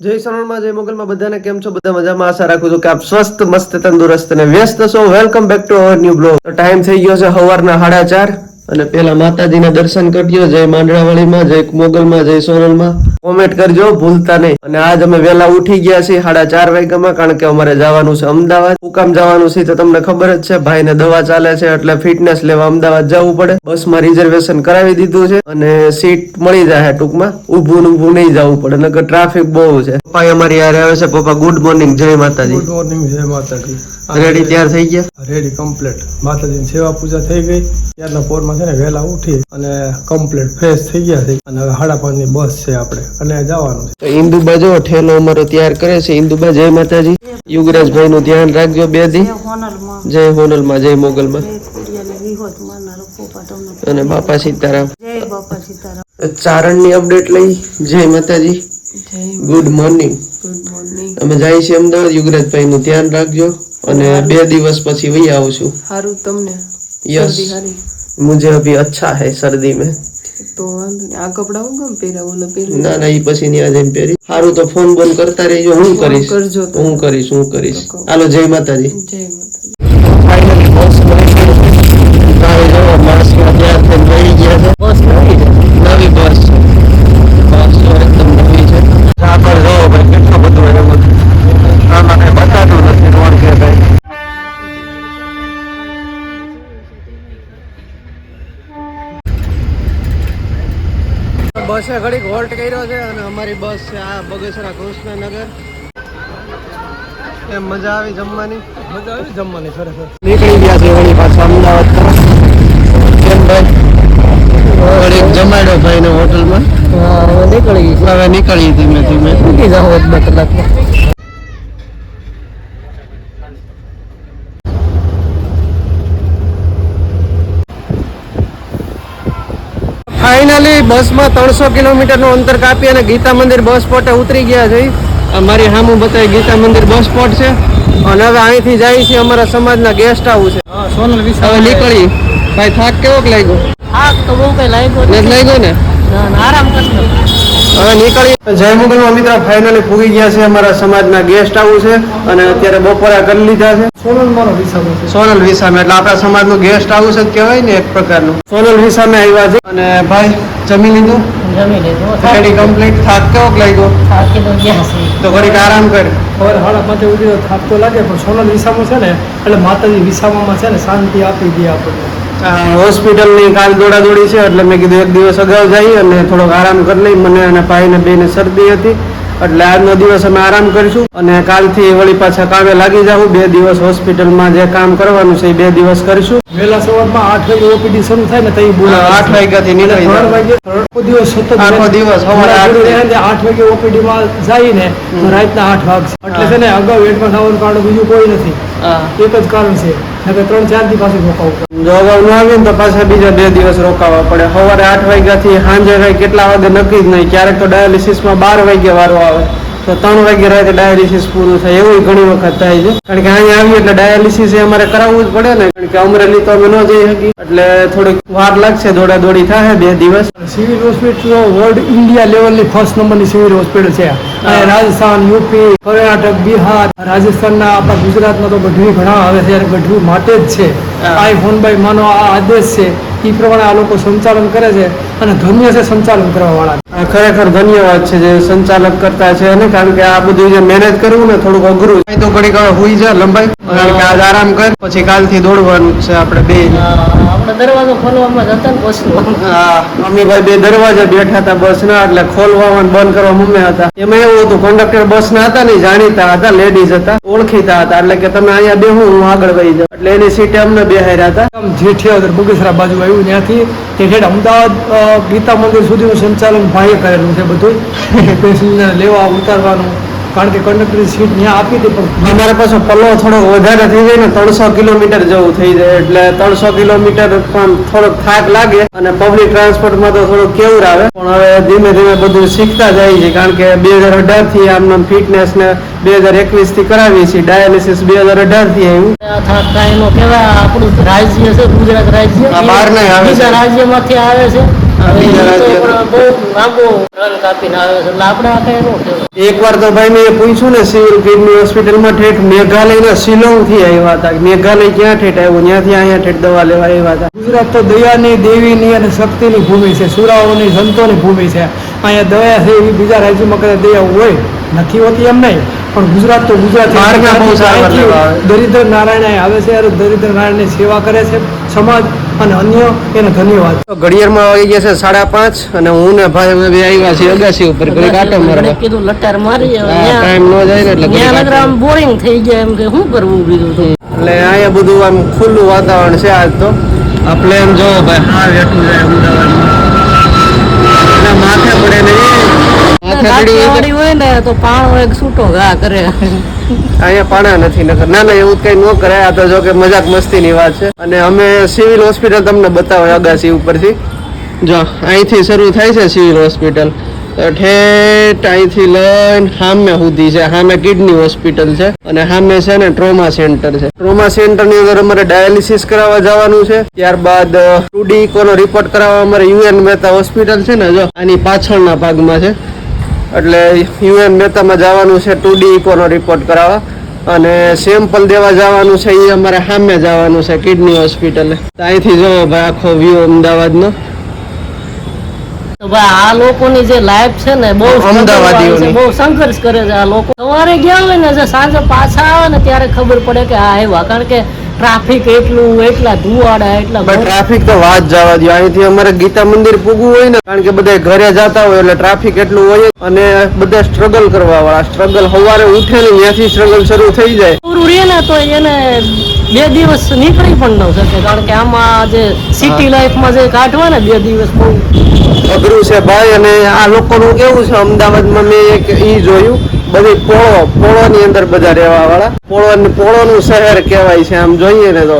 જય સરોણમાં જય મોગલમાં, બધાને કેમ છો? બધા મજામાં? આશા રાખું છું કે આપ સ્વસ્થ, મસ્ત, તંદુરસ્ત અને વ્યસ્ત છો. Welcome back to our new blog time થઈ ગયો છે સવારના સાડા ચાર. અને પેલા માતાજીના દર્શન કરજો. જય માંડળાવાળીમાં, જય મોગલમાં, જય સોનલમાં. કોમેન્ટ કરજો ભૂલતા નહીં. અને આજ અમે વહેલા ઉઠી ગયા છીએ સાડા ચાર વાગ્યામાં કારણ કે અમારે જવાનું છે અમદાવાદ. હુકામ જવાનું છે તો તમને ખબર જ છે ભાઈને દવા ચાલે છે એટલે ફિટનેસ લેવા અમદાવાદ જવું પડે. બસમાં રિઝર્વેશન કરાવી દીધું છે અને સીટ મળી જાય ટૂંકમાં. ઊભું ને ઊભું નહીં જવું પડે નકર ટ્રાફિક બહુ છે. પપ્પા અમારી યારે આવે છે પપ્પા ગુડ મોર્નિંગ જય માતાજી. ગુડ મોર્નિંગ જય માતાજી. રેડી તૈયાર થઈ ગયા? રેડી કમ્પ્લીટ માતાજીની સેવા પૂજા થઈ ગઈ. ત્યારના પોરમાં છે ને વહેલા ઉઠી અને કમ્પ્લીટ ફ્રેશ થઈ ગયા છે. અને હવે સાડા પાંચની બસ છે આપણે. અને જવાનું. તો ઇન્દુબા જો ઠેલો અમારો તૈયાર કરે છે. ઇન્દુબા જય માતાજી. યુગરાજભાઈ નું ધ્યાન રાખજો બે દી. જય હોનલમાં. જય મોગલમાં. અને બાપા સીતારામ. ચારણની અપડેટ લઈ. જય માતાજી. Good morning. અમે જાય છે અમદાવાદ. યુગરાજભાઈ નું ધ્યાન રાખજો. અને બે દિવસ પછી વહી આવું છું. સારું તમને. યસ. મુજે અભી અચ્છા હૈ શરદી મેં. તો આ કપડા હું કેમ પહેર્યા ઓલો પહેર્યું ના ના ઈ પછી ની આજે પહેરી. સારું તો ફોન બંધ કરતા રહેજો હું કરીશ. કરજો હું કરીશ હું કરીશ. હાલો જય માતાજી. જય માતાજી. બસે ઘડીક હોલ્ટ કર્યો છે અને અમારી બસ છે આ બગસરા કૃષ્ણનગર. એમ મજા આવી જમવાની? મજા આવી જમવાની ખરેખર નીકળી ગયા છે વળી પાછા અમદાવાદ કેમ ભાઈ? ઘડીક જમાડ્યો ભાઈને હોટલમાં નીકળી હવે નીકળી ધીમે. ધીમે નીકળી જાવ બે કલાકમાં. ફાઇનલી બસમાં ત્રણસો કિલોમીટરનું અંતર કાપી અને ગીતા મંદિર બસ સ્પોટે ઉતરી ગયા છે. અમારી હામુ બતાવી ગીતા મંદિર બસ સ્પોટ છે. અને હવે અહીંથી જાય છે અમારા સમાજના ગેસ્ટ હાઉસ છે સોનલ હવે નીકળી. ભાઈ થાક કેવો લાગ્યો? થાક તો બહુ કઈ લાગ્યો લાગ્યો ને? આરામ કરશો હવે નીકળી જય મુગલમાં મિત્ર ફાઇનલી પૂગી ગયા છે અમારા સમાજના ગેસ્ટ આવું છે અને અત્યારે બપોરા કરી લીધા છે. સોનલ મારો વિસામો સોનલ વિસામે એટલે આપણા સમાજનું ગેસ્ટ આવું છે કહેવાય ને એક પ્રકારનું. સોનલ વિસામે આવ્યા છે. અને ભાઈ જમી લીધું? જમી લીધું. રેડી કમ્પ્લીટ થાક કેવો લાગ્યો? થાકી તો ગયા છે. તો ઘડીક આરામ કર. પાંચે ઉઠી થાક તો લાગે પણ સોનલ વિસામો છે ને એટલે માતાજી વિસામામાં છે ને શાંતિ આપી દે આપણને. હોસ્પિટલની કાલ દોડાદોડી છે એટલે મેં કીધું એક દિવસ અગાઉ જઈ અને થોડોક આરામ કરી લઈ. મને અને ભાઈને બેને શરદી હતી એટલે આજનો દિવસ અમે આરામ કરીશું અને કાલથી વળી પાછા કામે લાગી જાવું બે દિવસ હોસ્પિટલમાં જે કામ કરવાનું છે એ બે દિવસ કરીશું. વહેલા સવારમાં આઠ વાગે ઓપીડી શરૂ થાય ને તઈ બોલા આઠ વાગ્યાથી નીકળી વાગે આખો દિવસ સતત આખો દિવસ આઠ વાગે. ઓપીડી માં જાય ને રાતના આઠ વાગશે. એટલે છે ને અગાઉ એડવાન્સ થવાનું કારણ બીજું કોઈ નથી. એક જ કારણ છે. નકર ત્રણ, ચારથી પાછું રોકાવું પડે. અગાઉ ન પાછા બીજા બે દિવસ રોકાવા પડે. સવારે આઠ વાગ્યાથી સાંજે કઈ કેટલા વાગે નક્કી જ નહીં. ક્યારેક તો ડાયાલિસિસમાં બાર વાગ્યા વારો આવે. તો ત્રણ વાગે રાતે ડાયાલિસિસ પૂરું થાય એવું ઘણી વખત થાય છે. કારણ કે અહીંયા આવીએ એટલે ડાયાલિસિસ એ અમારે કરાવવું જ પડે ને. કારણ કે અમરેલી તો અમે ન જઈ શકીએ. એટલે થોડીક વાર લાગશે દોડા દોડી થાય બે દિવસ. સિવિલ હોસ્પિટલ વર્લ્ડ ઇન્ડિયા લેવલની ફર્સ્ટ નંબરની સિવિલ હોસ્પિટલ છે. રાજસ્થાન યુપી કર્ણાટક બિહાર રાજસ્થાનના આપણા ગુજરાતમાં તો ગઢવી ઘણા આવે છે. અને ગઢવી માટે જ છે. આઈ ફોન બાય માનો આ આદેશ છે. એ પ્રમાણે આ લોકો સંચાલન કરે છે. અને ધન્ય છે સંચાલન કરવા વાળા ખરેખર ધન્યવાદ છે જે સંચાલક કરતા છે અને કારણ કે આ બધું જે મેનેજ કરવું ને થોડુંક અઘરું છે. તો ઘડીક હવે હુઈ જા લંબાઈ. કારણ કે આજ આરામ કર પછી કાલથી દોડવાનું છે આપણે બે. દરવાજો ખોલવામાં જતા ને હા મમ્મી બે દરવાજા બેઠા હતા બસ ના એટલે ખોલવામાં બંધ કરવા મમ્મી હતા. એમાં એવું હતું કંડક્ટર બસ ના હતા ને જાણીતા હતા લેડીઝ હતા ઓળખીતા હતા. એટલે કે તમે અહીંયા બેહું હું આગળ વહી જાઉં. એટલે એની સીટે અમને બેહાર્યા હતા. જેઠિયાદર બગસરા બાજુ આવ્યું ત્યાંથી. તે અમદાવાદ ગીતા મંદિર સુધીનું સંચાલન ભાઈએ કરેલું છે બધું. પેસેન્જર લેવા ઉતારવાનું. કારણ કે કંડક્ટરની સીટ ત્યાં આપી હતી પણ અમારે પાછો પલ્લો થોડો વધારે થઈ જાય ને ત્રણસો કિલોમીટર જેવું થઈ જાય. એટલે ત્રણસો કિલોમીટર પણ થોડોક થાક લાગે અને પબ્લિક ટ્રાન્સપોર્ટમાં તો થોડો કેવું આવે પણ હવે ધીમે ધીમે બધું શીખતા જાય છે કારણ કે બે હજાર અઢારથી આમ ફિટનેસ ને બે હજાર એકવીસથી કરાવીએ છીએ. ડાયાલિસિસ બે હજાર અઢારથી આવ્યું. એનો કેવા આપણું રાજ્ય છે ગુજરાત રાજ્ય. આ બહાર નહીં આવે છે. બીજા રાજ્યમાંથી આવે છે. હવે ની તો ન ભાઈ મેં પૂછ્યું ને સિવિલ કિડની હોસ્પિટલમાં ઠેઠ મેઘાલયના શિલોંગ આવ્યા હતા. મેઘાલય ક્યાં ઠેઠ આવ્યું? ત્યાંથી અહીંયા ઠેઠ દવા લેવા આવ્યા હતા. ગુજરાત તો દયાની દેવીની અને શક્તિની ભૂમિ છે. સુરાઓની સંતોની ભૂમિ છે. અહીંયા દયા છે એવી બીજા રાજ્યમાં કદાચ દયા હોય. નથી હોતી એમ નહીં. પણ ગુજરાત તો ગુજરાત. દરિદ્ર નારાયણ આવે છે દરિદ્ર દરિદ્ર નારાયણની સેવા કરે છે. સમાજ અને અન્ય એને ધન્યવાદ તો ઘડિયાળમાં આવી ગયા છે સાડા પાંચ અને હું ને ભાઈ અમે બે આવ્યા છીએ અગાસી ઉપર ઘડી કાંટો મારવા કીધું લટાર મારી ટાઈમ ન જાય ને એટલે ત્યાં નગર આમ બોરિંગ થઈ ગયા એમ કે શું કરવું બીજું એટલે અહીંયા બધું આમ ખુલ્લું વાતાવરણ છે આજ તો. આ પ્લેન જો ભાઈ. હા વેઠું જાય અમદાવાદમાં એના માથે પડે ને એ. માથે પડી હોય ને તો પાણો એક છૂટો ઘા કરે. અહીંયા પાણા નથી નકર ના ના એવું કઈ ન કરે આ તો જો કે મજાક મસ્તીની વાત છે. અને અમે સિવિલ હોસ્પિટલ તમને બતાવો અગાસી ઉપરથી. જો અહીંથી શરૂ થાય છે સિવિલ હોસ્પિટલ. તો ઠેઠ અહીંથી લઈને સામે સુધી છે. સામે કિડની હોસ્પિટલ છે અને સામે છે ને ટ્રોમા સેન્ટર છે. ટ્રોમા સેન્ટરની અંદર અમારે ડાયાલિસિસ કરાવવા જવાનું છે. ત્યારબાદ ટુડી કોનો રિપોર્ટ કરાવવા અમારે યુએન મહેતા હોસ્પિટલ છે ને જો આની પાછળના ભાગમાં છે. એટલે યુએન મહેતામાં જવાનું છે ટુ ડી ઇકોનો રિપોર્ટ કરાવવા. અને સેમ્પલ દેવા જવાનું છે એ અમારે સામે જવાનું છે કિડની હોસ્પિટલે અહીંથી જોવો ભાઈ આખો વ્યૂ અમદાવાદનો. તો ભાઈ આ લોકોની જે લાઈફ છે ને બહુ અમદાવાદીઓની. બહુ સંઘર્ષ કરે છે આ લોકો. સવારે ગયા હોય ને જે સાંજે પાછા આવે ને ત્યારે ખબર પડે કે આ આવ્યા. કારણ કે ટ્રાફિક એટલું એટલા ધુવાડા એટલા ટ્રાફિક તો વાત જવા દો અહીંથી અમારે ગીતા મંદિર પૂગવું હોય ને કારણ કે બધા ઘરે જતા હોય એટલે ટ્રાફિક એટલું હોય અને બધા સ્ટ્રગલ કરવા વાળા. સ્ટ્રગલ સવારે ઉઠે ને ત્યાંથી સ્ટ્રગલ શરૂ થઈ જાય. પૂરું ને તો એને બે દિવસ નીકળી પણ ન શકે કારણ કે આમાં જે સિટી લાઈફમાં જે કાઢવા ને બે દિવસ બહુ અઘરું છે ભાઈ અને આ લોકોનું કેવું છે? અમદાવાદમાં મેં એક ઈ જોયું બધી પોળો પોળોની અંદર બધા રહેવા વાળા પોળો પોળોનું શહેર કહેવાય છે આમ જોઈએ ને તો.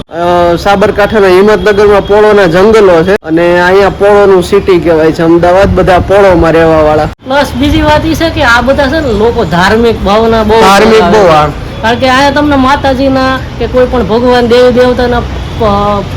સાબરકાંઠાના હિંમતનગરમાં પોળોના જંગલો છે અને અહીંયા પોળોનું સિટી કહેવાય છે. અમદાવાદ બધા પોળોમાં રહેવા વાળા પ્લસ બીજી વાત એ છે કે આ બધા છે ને લોકો ધાર્મિક ભાવના બહુ ધાર્મિક બહુ કારણ કે અહીંયા તમને માતાજીના કે કોઈ પણ ભગવાન દેવી દેવતાના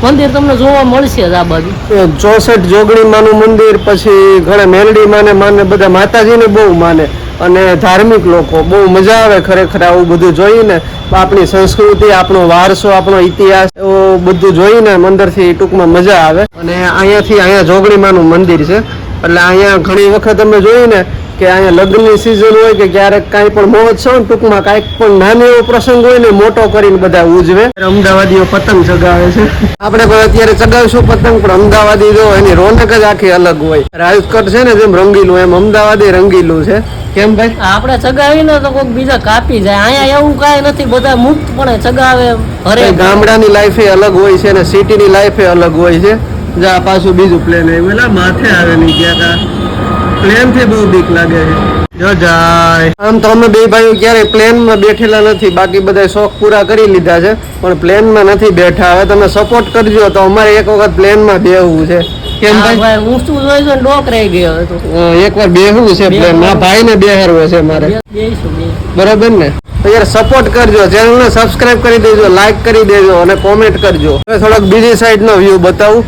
મંદિર તમને જોવા મળશે આ બાજુ. ચોસઠ જોગણી માનું મંદિર પછી ઘણા મેલડી માને માને બધા માતાજીને બહુ માને. અને ધાર્મિક લોકો, બહુ મજા આવે ખરેખર આવું બધું જોઈને. આપણી સંસ્કૃતિ, આપણો વારસો, આપણો ઇતિહાસ, એવું બધું જોઈને મંદિરથી ટૂંકમાં મજા આવે. અને અહીંયાથી અહીંયા જોગણી માનું મંદિર છે. એટલે અહીંયા ઘણી વખત અમે જોયું ને કે અહીંયા લગ્નની સિઝન હોય કે ક્યારેક કાંઈ પણ મહોત્સવ ટૂંકમાં કાંઈક પણ નાનો એવો પ્રસંગ હોય ને મોટો કરીને બધા ઉજવે. અમદાવાદીઓ પતંગ ચગાવે છે. આપણે પણ અત્યારે ચગાવશું પતંગ પણ અમદાવાદી જો એની રોનક જ આખી અલગ હોય. રાજકોટ છે ને જેમ રંગીલું એમ અમદાવાદી રંગીલું છે. કેમ ભાઈ? આપણે ચગાવીને તો કોઈક બીજા કાપી જાય. અહીંયા એવું કાંઈ નથી બધા મુક્તપણે ચગાવે અરે ગામડાની લાઈફ અલગ હોય છે અને સિટીની લાઈફ અલગ હોય છે. જા પાછું બીજું પ્લેન આવ્યું. એટલે માથે આવે નહીં ગયા પ્લેનથી બહુ બીક લાગે છે. જો જાય. આમ તો અમે બે ભાઈઓ ક્યારેય પ્લેનમાં બેઠેલા નથી. બાકી બધા શોખ પૂરા કરી લીધા છે. પણ પ્લેનમાં નથી બેઠા. હવે તમે સપોર્ટ કરજો તો અમારે એક વખત પ્લેનમાં બેહવું છે. કેમ હા ભાઈ? ભાઈ ઊંચું જોઈ જોઈને ડોક રહી ગયો હતો. એકવાર બેહવું છે પ્લેનમાં. ભાઈને બેહારવો છે મારે. બરોબર ને? તો યાર સપોર્ટ કરજો. ચેનલને સબસ્ક્રાઇબ કરી દેજો લાઈક કરી દેજો અને કોમેન્ટ કરજો. થોડોક બીજી સાઈડનો વ્યૂ બતાવું.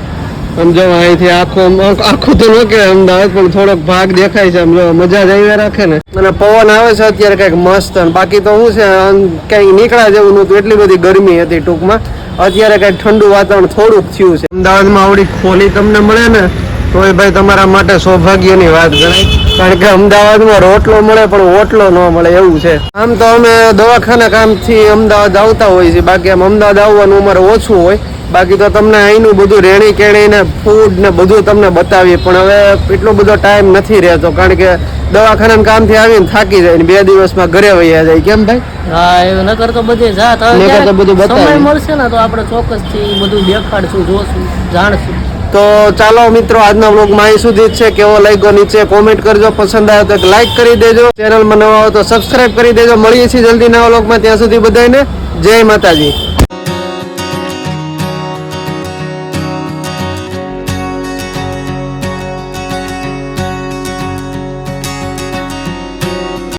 આમ અહીંથી આખો આખું તો ન કહેવાય અમદાવાદ, પણ થોડોક ભાગ દેખાય છે મજા જ આવી રાખે ને. અને પવન આવે છે અત્યારે કંઈક મસ્ત બાકી તો શું છે કંઈક નીકળ્યા જેવું નહોતું, એટલી બધી ગરમી હતી ટૂંકમાં. અત્યારે કંઈક ઠંડુ વાતાવરણ થોડુંક થયું છે. અમદાવાદમાં આવડી ખોલી તમને મળે ને તો એ ભાઈ તમારા માટે સૌભાગ્યની વાત ગણાય. કારણ કે અમદાવાદમાં રોટલો મળે, પણ ઓટલો ન મળે એવું છે. આમ તો અમે દવાખાના કામથી અમદાવાદ આવતા હોઈએ છીએ બાકી આમ અમદાવાદ આવવાનું અમારે ઓછું હોય. બાકી તો તમને અહીંનું બધું રેણી કેણી ને ફૂડ ને બધું તમને બતાવીએ. પણ હવે એટલો બધો ટાઈમ નથી રહેતો કારણ કે દવાખાના કામથી આવીને થાકી જાય બે દિવસમાં ઘરે વૈયા જાય. કેમ ભાઈ? હા એવું નકર તો બધે જાત. નકર તો બધું બતાવીએ. મળશે ને તો આપણે ચોક્કસથી બધું દેખાડશું જોશું જાણશું. તો ચાલો મિત્રો આજના વ્લોગમાં અહીં સુધી જ છે. કેવો લાગ્યો નીચે કોમેન્ટ કરજો. પસંદ આવ્યો તો લાઈક કરી દેજો. ચેનલમાં નવા હોય તો સબસ્ક્રાઈબ કરી દેજો. મળીએ છીએ જલ્દી નવા વ્લોગમાં ત્યાં સુધી બધાને જય માતાજી.